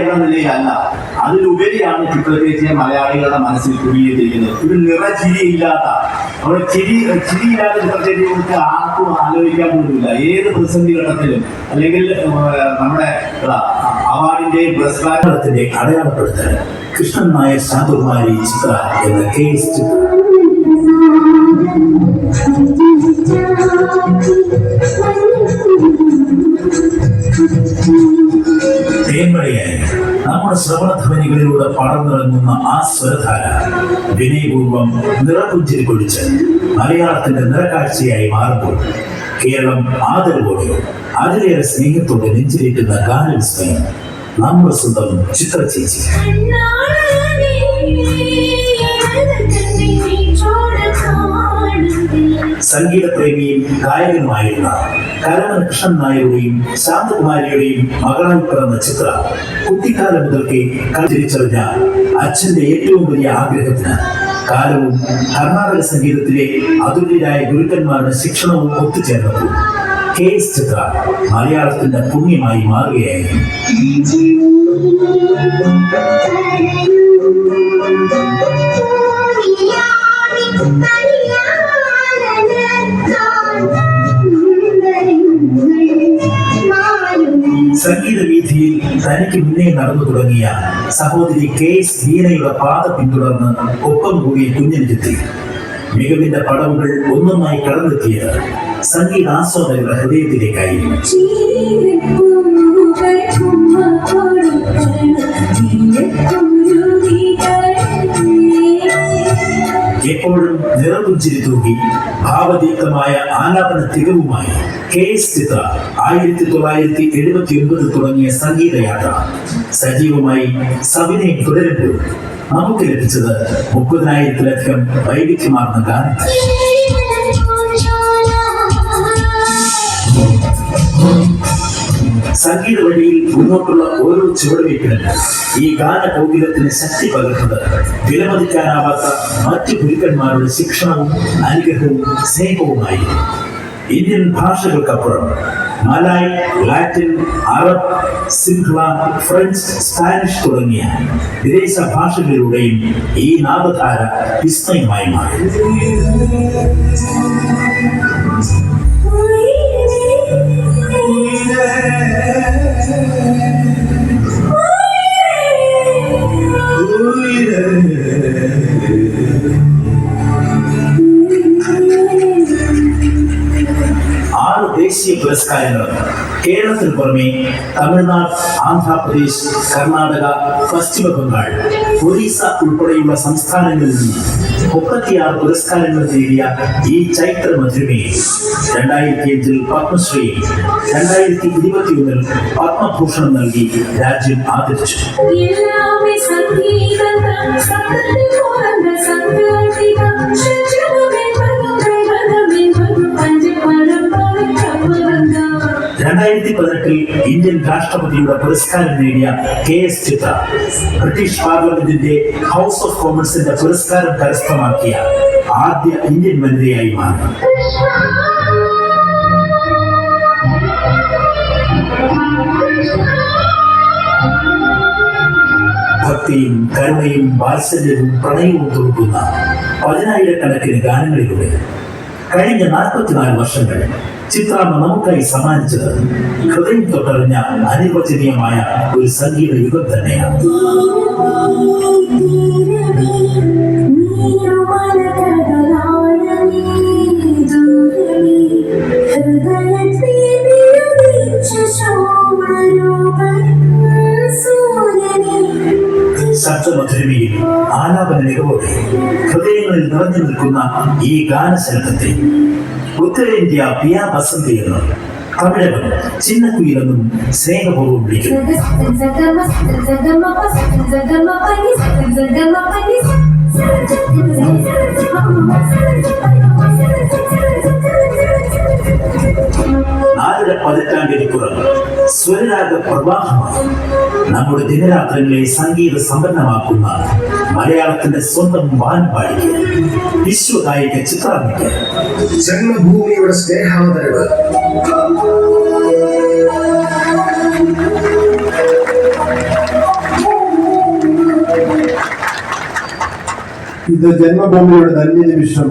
എന്ന നിലയിലല്ല. അതിലുപരിയാണ് ചിത്രചേച്ചിയെ മലയാളികളുടെ മനസ്സിൽ കുടുങ്ങിയിരിക്കുന്നത്. ഒരു നിറചിരിയില്ലാത്ത അവിടെ ചിരി ചിരിയില്ലാത്ത ചിത്രചേച്ചിയെ കുറിച്ച് ആർക്കും ആലോചിക്കാൻ പോലുമില്ല. ഏത് പ്രതിസന്ധി ഘട്ടത്തിലും അല്ലെങ്കിൽ നമ്മുടെ അവാർഡിന്റെ പുരസ്കാരത്തിന്റെ അടയാളപ്പെടുത്തൽ. കൃഷ്ണൻ നായർ ശാന്തകുമാരി ചിത്ര എന്ന കേസ് ചിത്ര. നമ്മുടെ ശ്രവണധ്വനികളിലൂടെ പടർന്നിറങ്ങുന്ന ആ സ്വരധാര വിനയപൂർവം നിറപുഞ്ചിരി കൊടിച്ച് മലയാളത്തിന്റെ നിറക്കാഴ്ചയായി മാറുമ്പോൾ കേരളം ആദരവോടെ അതിലേറെ സ്നേഹത്തോടെ നെഞ്ചിലേറ്റുന്ന ഗാനവിസ്മയം നമ്മുടെ സ്വന്തം ചിത്ര ചേച്ചി. സംഗീതപ്രേമിയും ഗായകനുമായിരുന്ന കരമൻ കൃഷ്ണൻ നായരുടെയും ശാന്തകുമാരിയുടെയും മകളായി പിറന്ന ചിത്ര കുട്ടിക്കാലം മുതൽക്കേ തിരിച്ചറിഞ്ഞ അച്ഛന്റെ ഏറ്റവും വലിയ ആഗ്രഹത്തിന്. കാലവും കർണാടക സംഗീതത്തിലെ അതുല്യരായ ഗുരുക്കന്മാരുടെ ശിക്ഷണവും ഒത്തുചേർന്നപ്പോൾ കെ എസ് ചിത്ര മലയാളത്തിന്റെ പുണ്യമായി മാറുകയായിരുന്നു. സംഗീത വീഥിയിൽ തനിക്ക് മുന്നേ നടന്നു തുടങ്ങിയ സഹോദരി കെ എസ് വീണയുടെ പാത പിന്തുടർന്ന് ഒപ്പം കൂടി കുഞ്ഞിനെത്തി മികവിന്റെ പടവുകൾ ഒന്നൊന്നായി കടന്നെത്തിയത് സംഗീതാസ്വാദകരുടെ ഹൃദയത്തിലേക്കായിരുന്നു. എപ്പോഴും നിറപുഞ്ചിരി തൂക്കി ഭാവദീപ്തമായ ആലാപന തികവുമായി കെ എസ് ചിത്ര ആയിരത്തി തൊള്ളായിരത്തി എഴുപത്തി ഒൻപത് തുടങ്ങിയ സംഗീതയാത്ര സജീവമായി സവിനയം തുടരുമ്പോൾ നമുക്ക് ലഭിച്ചത് മുപ്പതിനായിരത്തിലധികം വൈവിധ്യമാർന്ന ഗാനങ്ങൾ. സംഗീത വഴിയിൽ മുന്നോട്ടുള്ള ഓരോ ചുവടുവയ്പ്പിനും ഈ ഗാന കൗകിലത്തിന് ശക്തി പകർന്നത് വിലമതിക്കാനാവാത്ത മറ്റു ഗുരുക്കന്മാരുടെ ശിക്ഷണവും അനുഗ്രഹവും സ്നേഹവുമായി Indian ഭാഷകൾക്കപ്പുറം. Malay Latin Arab Sinhala French Spanish തുടങ്ങിയ വിദേശ ഭാഷകളിലൂടെയും ഈ നാദധാര വിസ്മയമായി മാറി. ஆறு தேசிய புரஸ்காரங்கள் കേരളത്തിന് പുറമെ തമിഴ്നാട് ആന്ധ്രാപ്രദേശ് കർണാടക പശ്ചിമ ബംഗാൾ ഒറീസ ഉൾപ്പെടെയുള്ള സംസ്ഥാനങ്ങളിൽ നിന്ന് മുപ്പത്തിയാറ് പുരസ്കാരങ്ങൾ നേടിയ ഈ ചൈത്ര മധുരമേ. രണ്ടായിരത്തി അഞ്ചിൽ പത്മശ്രീ രണ്ടായിരത്തി ഇരുപത്തി ഒന്നിൽ പത്മഭൂഷണം നൽകി രാജ്യം ആദരിച്ചു. ഇന്ത്യൻ രാഷ്ട്രപതിയുടെ പുരസ്കാരം നേടിയ കെ എസ് ചിത്ര ബ്രിട്ടീഷ് പാർലമെന്റിന്റെ ഹൗസ് ഓഫ് കോമൺസിന്റെ പുരസ്കാരം കരസ്ഥമാക്കിയ ആദ്യ ഇന്ത്യൻ വനിതയായി മാറി. ഭക്തിയും കരുണയും വാത്സല്യവും പ്രണയവും തുറക്കുന്ന പതിനായിരക്കണക്കിന് ഗാനങ്ങളിലൂടെ കഴിഞ്ഞ നാൽപ്പത്തിനാല് വർഷങ്ങൾ ചിത്രാമ്മ നമുക്കായി സമ്മാനിച്ചത് ഹൃദയം തൊട്ടറിഞ്ഞ അനിർവചനീയമായ ഒരു സംഗീത യുഗം തന്നെയാണ്. ശബ്ദമധുരമയിൽ ആലാപന മികവോടെ ഹൃദയങ്ങളിൽ നിറഞ്ഞു നിൽക്കുന്ന ഈ ഗാനശലഭത്തെ ഉത്തരേന്ത്യ പിയാ ബസന്തി എന്നും തമിഴകം ചിന്നക്കുയിലെന്നും സ്നേഹപൂർവം വിളിക്കുന്നു സ്വരരാഗ പ്രവാഹമായി നമ്മുടെ ദിനരാത്രങ്ങളെ സംഗീത സമ്പന്നമാക്കുന്ന മലയാളത്തിന്റെ സ്വന്തം വാൻപാടിക്ക് വിശ്വകായിക ചിത്രാമിക്ക് ജന്മഭൂമിയുടെ സ്നേഹാവതരവ് ഇത് ജന്മഭൂമിയുടെ ധന്യ നിമിഷം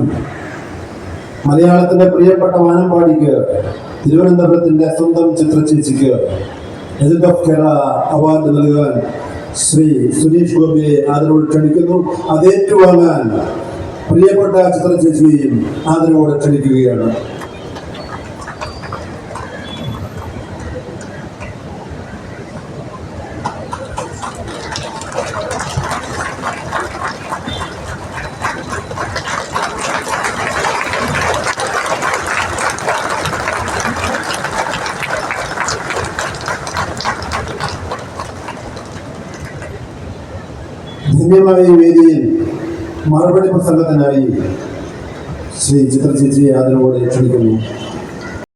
മലയാളത്തിന്റെ പ്രിയപ്പെട്ട വാനമ്പാടിക്ക് തിരുവനന്തപുരത്തിന്റെ സ്വന്തം ചിത്രചേച്ചിക്ക് എഡിറ്റ് ഓഫ് കേരള അവാർഡ് നൽകാൻ ശ്രീ സുനീഷ് ഗോപിയെ ആദരവോട് ക്ഷണിക്കുന്നു. അതേറ്റുവാങ്ങാൻ പ്രിയപ്പെട്ട ചിത്രചേച്ചിയെയും ആദരവോടെ ക്ഷണിക്കുകയാണ്. ധന്യമായ വേദിയിൽ മറുപടി പ്രസംഗത്തിനായി ശ്രീ ചിത്രചേച്ചിയെ ആദരവോടെ ക്ഷണിക്കുന്നു.